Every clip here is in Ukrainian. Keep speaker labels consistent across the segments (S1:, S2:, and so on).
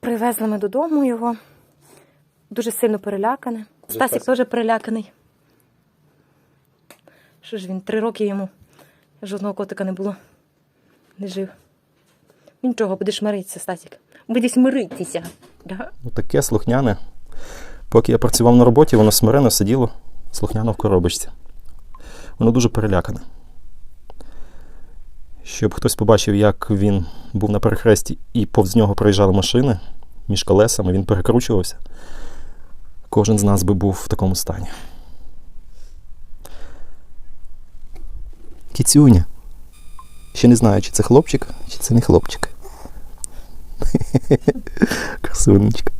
S1: Привезли ми додому його. Дуже сильно перелякане. Стасік теж переляканий. Що ж він, три роки йому жодного котика не було. Не жив. Нічого, будеш миритися, Стасік. Будеш миритися. Да?
S2: Ну, таке слухняне. Поки я працював на роботі, воно смирено сиділо слухняно в коробочці. Воно дуже перелякане. Щоб хтось побачив, як він був на перехресті і повз нього проїжджали машини між колесами, він перекручувався. Кожен з нас би був в такому стані. Кіцюня. Ще не знаю, чи це хлопчик, чи це не хлопчик. Красунечка.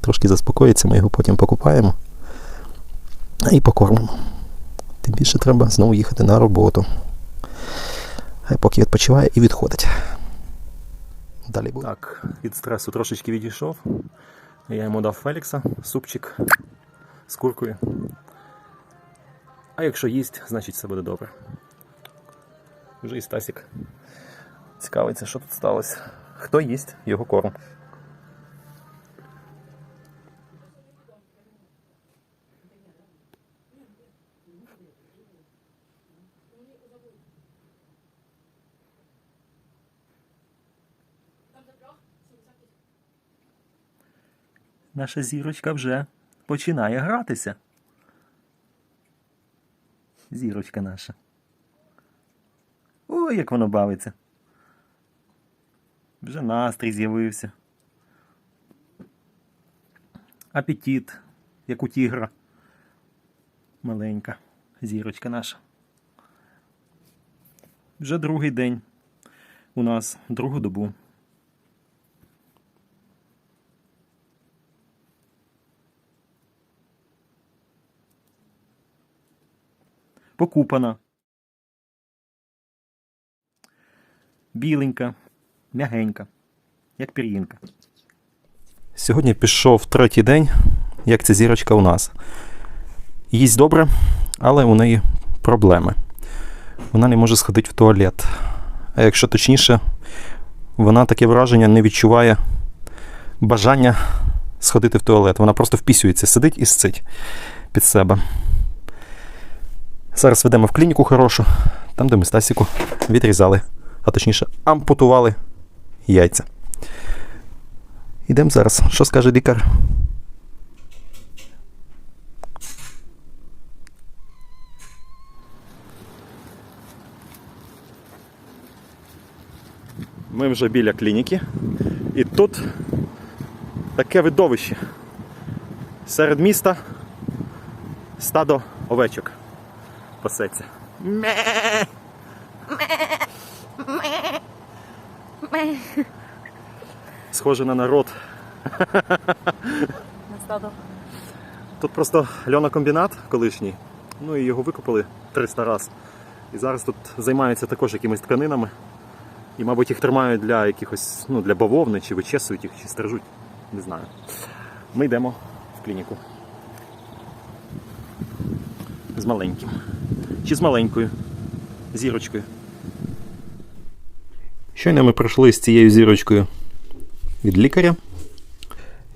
S2: Трошки заспокоїться, ми його потім покупаємо і покормимо. Тим більше треба знову їхати на роботу. Хай поки відпочиває і відходить. Далі буде. Так, від стресу трошечки відійшов. Я йому дав Фелікса, супчик з куркою. А якщо їсть, значить все буде добре. Вже і Стасік цікавиться, що тут сталося. Хто їсть його корм? Наша зірочка вже починає гратися. Зірочка наша. Ой, як воно бавиться. Вже настрій з'явився. Апетит, як у тігра. Маленька зірочка наша. Вже другий день у нас другу добу. Покупана. Біленька, м'ягенька, як пір'їнка. Сьогодні пішов третій день, як ця зірочка у нас. Їсть добре, але у неї проблеми. Вона не може сходити в туалет. А якщо точніше, вона таке враження не відчуває бажання сходити в туалет. Вона просто впісюється, сидить і сцить під себе. Зараз ведемо в клініку хорошу, там, де ми Стасіку відрізали, а точніше, ампутували яйця. Ідемо зараз. Що скаже лікар? Ми вже біля клініки, і тут таке видовище. Серед міста стадо овечок пасеться. Схоже на народ.
S1: На стадо.
S2: Тут просто льонокомбінат колишній, ну і його викопали 300 раз. І зараз тут займаються також якимись тканинами. І, мабуть, їх тримають для якихось, ну, для бавовни, чи вичесують їх, чи стрижуть. Не знаю. Ми йдемо в клініку. З маленьким. Чи з маленькою зірочкою. Щойно ми прийшли з цією зірочкою від лікаря.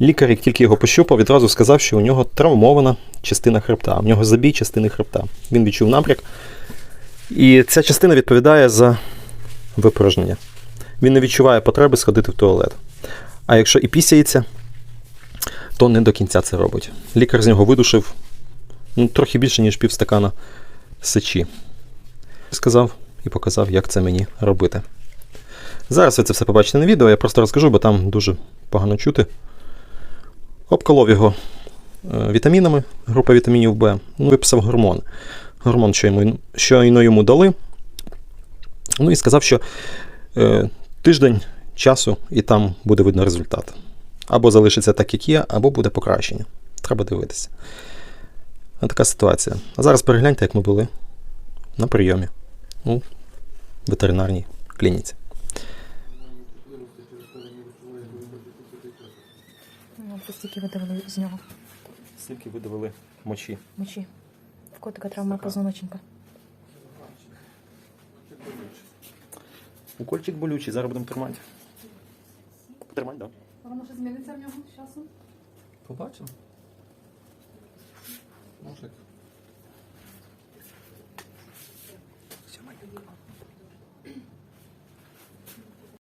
S2: Лікар, як тільки його пощупав, відразу сказав, що у нього травмована частина хребта. У нього забій частини хребта. Він відчув напряк. І ця частина відповідає за випорожнення. Він не відчуває потреби сходити в туалет. А якщо і пісяється, то не до кінця це робить. Лікар з нього видушив ну, трохи більше, ніж півстакана сечі. Сказав і показав, як це мені робити. Зараз ви це все побачите на відео, я просто розкажу, бо там дуже погано чути. Обколов його е, вітамінами, група вітамінів Б, ну, виписав гормон. Гормон, що йому, щойно йому дали. Ну і сказав, що е, тиждень часу і там буде видно результат. Або залишиться так, як є, або буде покращення. Треба дивитися. Така ситуація. А зараз перегляньте, як ми були на прийомі у ветеринарній клініці.
S1: Ну, стільки видавили з нього
S2: Стільки видавили мочі.
S1: мочі. В котика травма позвоночника.
S2: Укольчик болючий, зараз будемо тримати. Тримай, так.
S3: Воно ще зміниться в нього з часом?
S4: Побачимо. Може, まあ、いいか。